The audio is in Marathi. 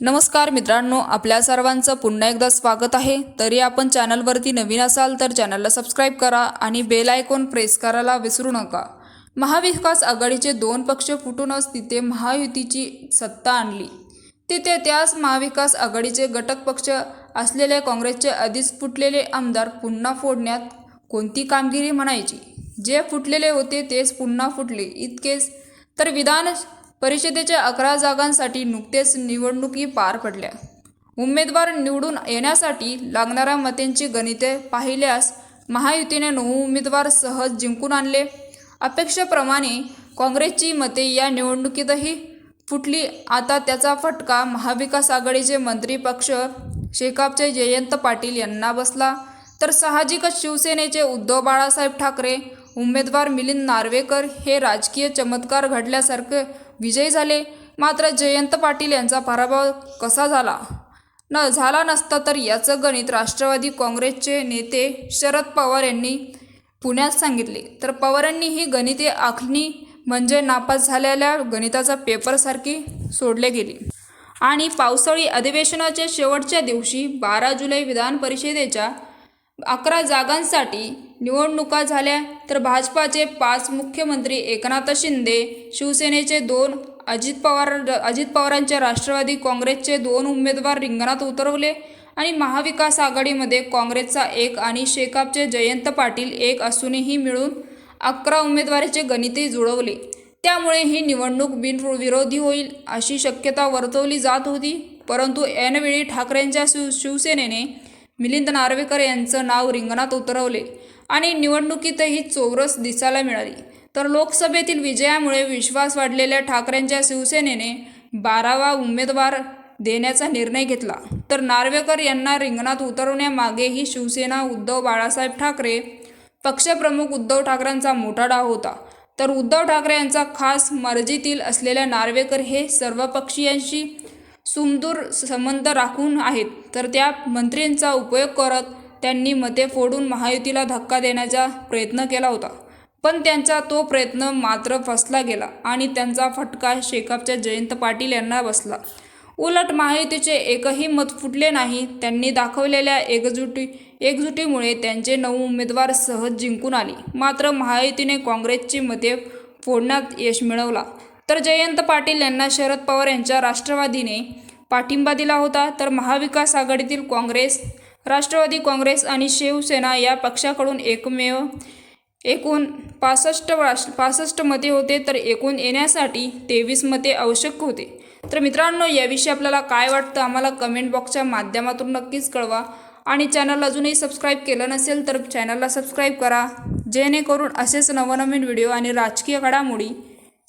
नमस्कार मित्रांनो आपल्या सर्वांचं पुन्हा एकदा स्वागत आहे. तरी आपण चॅनलवरती नवीन असाल तर चॅनलला सबस्क्राईब करा आणि बेल आयकॉन प्रेस करायला विसरू नका. महाविकास आघाडीचे दोन पक्ष फुटूनच तिथे महायुतीची सत्ता आणली. तिथे त्याच महाविकास आघाडीचे घटक पक्ष असलेले काँग्रेसचे आधीच फुटलेले आमदार पुन्हा फोडण्यात कोणती कामगिरी म्हणायची? जे फुटलेले होते तेच पुन्हा फुटले इतकेच. तर विधान परिषदेच्या अकरा जागांसाठी नुकतेच निवडणुकी पार पडल्या. उमेदवार निवडून येण्यासाठी लागणाऱ्या मतेंची गणिते पाहिल्यास महायुतीने नऊ उमेदवार सहज जिंकून आणले. अपेक्षेप्रमाणे काँग्रेसची मते या निवडणुकीतही फुटली. आता त्याचा फटका महाविकास आघाडीचे मंत्री पक्ष शेकापचे जयंत पाटील यांना बसला. तर साहजिकच शिवसेनेचे उद्धव बाळासाहेब ठाकरे उमेदवार मिलिंद नार्वेकर हे राजकीय चमत्कार घडल्यासारखे विजयी झाले. मात्र जयंत पाटील यांचा पराभव कसा झाला? न झाला नसता तर याचं गणित राष्ट्रवादी काँग्रेसचे नेते शरद पवार यांनी पुण्यात सांगितले. तर पवारांनी ही गणिते आखणी म्हणजे नापास झालेल्या गणिताचा पेपरसारखी सोडले गेली. आणि पावसाळी अधिवेशनाच्या शेवटच्या दिवशी बारा जुलै विधान परिषदेच्या अकरा जागांसाठी निवडणुका झाल्या तर भाजपाचे पाच मुख्यमंत्री एकनाथ शिंदे शिवसेनेचे दोन अजित पवार अजित पवारांच्या राष्ट्रवादी काँग्रेसचे दोन उमेदवार रिंगणात उतरवले आणि महाविकास आघाडीमध्ये काँग्रेसचा एक आणि शेकापचे जयंत पाटील एक असूनही मिळून अकरा उमेदवाराचे गणिते जुळवले. त्यामुळे ही निवडणूक बिनविरोधी होईल अशी शक्यता वर्तवली जात होती. परंतु ऐनवेळी ठाकरेंच्या शिव शिवसेनेने मिलिंद नार्वेकर यांचं नाव रिंगणात उतरवले आणि निवडणुकीतही चौरस दिसायला मिळाली. तर लोकसभेतील विजयामुळे विश्वास वाढलेल्या ठाकरेंच्या शिवसेनेने बारावा उमेदवार देण्याचा निर्णय घेतला. तर नार्वेकर यांना रिंगणात उतरवण्यामागेही शिवसेना उद्धव बाळासाहेब ठाकरे पक्षप्रमुख उद्धव ठाकरेंचा मोठा डाव होता. तर उद्धव ठाकरे यांचा खास मर्जीतील असलेल्या नार्वेकर हे सर्वपक्षीयांशी सुमदूर संबंध राखून आहेत. तर त्या मंत्र्यांचा उपयोग करत त्यांनी मते फोडून महायुतीला धक्का देण्याचा प्रयत्न केला होता. पण त्यांचा तो प्रयत्न मात्र फसला गेला आणि त्यांचा फटका शेकापच्या जयंत पाटील यांना बसला. उलट महायुतीचे एकही मत फुटले नाही. त्यांनी दाखवलेल्या एकजुटी एकजुटीमुळे त्यांचे नऊ उमेदवार सहज जिंकून आले. मात्र महायुतीने काँग्रेसची मते फोडण्यात यश मिळवला. तर जयंत पाटील यांना शरद पवार यांच्या राष्ट्रवादीने पाठिंबा दिला होता. तर महाविकास आघाडीतील काँग्रेस राष्ट्रवादी काँग्रेस आणि शिवसेना या पक्षाकडून एकमेव एकूण पासष्ट राष्ट्र पासष्ट मते होते. तर एकूण येण्यासाठी तेवीस मते आवश्यक होते. तर मित्रांनो याविषयी आपल्याला काय वाटतं आम्हाला कमेंट बॉक्सच्या माध्यमातून नक्कीच कळवा. आणि चॅनल अजूनही सबस्क्राईब केलं नसेल तर चॅनलला सबस्क्राईब करा. जेणेकरून असेच नवनवीन व्हिडिओ आणि राजकीय घडामोडी